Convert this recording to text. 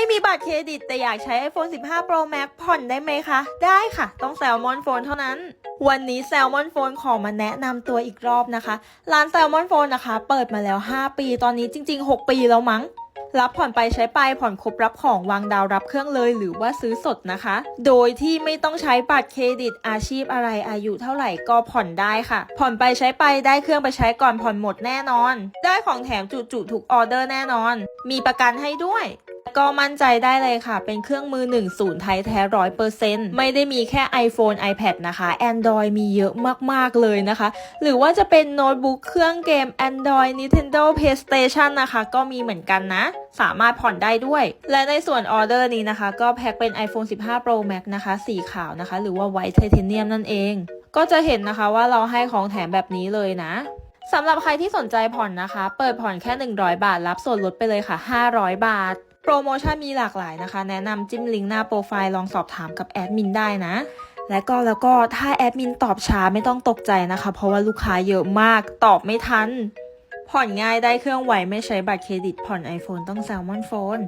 ไม่มีบัตรเครดิตแต่อยากใช้ iPhone 15 Pro Max ผ่อนได้ไหมคะ ได้ค่ะ ต้อง Salmon Phone เท่านั้น วันนี้ Salmon Phone ขอมาแนะนำตัวอีกรอบนะคะ ร้าน Salmon Phone นะคะ เปิดมาแล้ว 5 ปี ตอนนี้จริง ๆ 6 ปีแล้วมั้งรับผ่อนไปใช้ไปผ่อนครบรับของวางดาวรับเครื่องเลยหรือว่าซื้อสดนะคะ โดยที่ไม่ต้องใช้บัตรเครดิตอาชีพอะไรอายุเท่าไหร่ก็ผ่อนได้ค่ะ ผ่อนไปใช้ไปได้เครื่องไปใช้ก่อนผ่อนหมดแน่นอน ได้ของแถมจุๆทุกออเดอร์แน่นอน มีประกันให้ด้วยก็มั่นใจได้เลยค่ะ เป็นเครื่องมือ 1 ศูนย์ไทยแท้ร้อยเปอร์เซ็นต์ไม่ได้มีแค่ iPhone iPad นะคะ Android มีเยอะมาก ๆ เลยนะคะ หรือว่าจะเป็นโน้ตบุ๊กเครื่องเกม Android Nintendo PlayStation นะคะ ก็มีเหมือนกันนะ สามารถผ่อนได้ด้วย และในส่วนออเดอร์นี้นะคะ ก็แพ็คเป็น iPhone 15 Pro Max นะคะ สีขาวนะคะ หรือว่า White Titanium นั่นเอง ก็จะเห็นนะคะว่าเราให้ของแถมแบบนี้เลยนะสำหรับใครที่สนใจผ่อนนะคะ เปิดผ่อนแค่ 100 บาท รับส่วนลดไปเลยค่ะ 500 บาท โปรโมชั่นมีหลากหลายนะคะ แนะนำจิ้มลิงก์หน้าโปรไฟล์ลองสอบถามกับแอดมินได้นะ และก็แล้วก็ถ้าแอดมินตอบช้าไม่ต้องตกใจนะคะ เพราะว่าลูกค้าเยอะมากตอบไม่ทัน ผ่อนง่ายได้เครื่องไหวไม่ใช้บัตรเครดิตผ่อน iPhone ต้องแซลมอนโฟน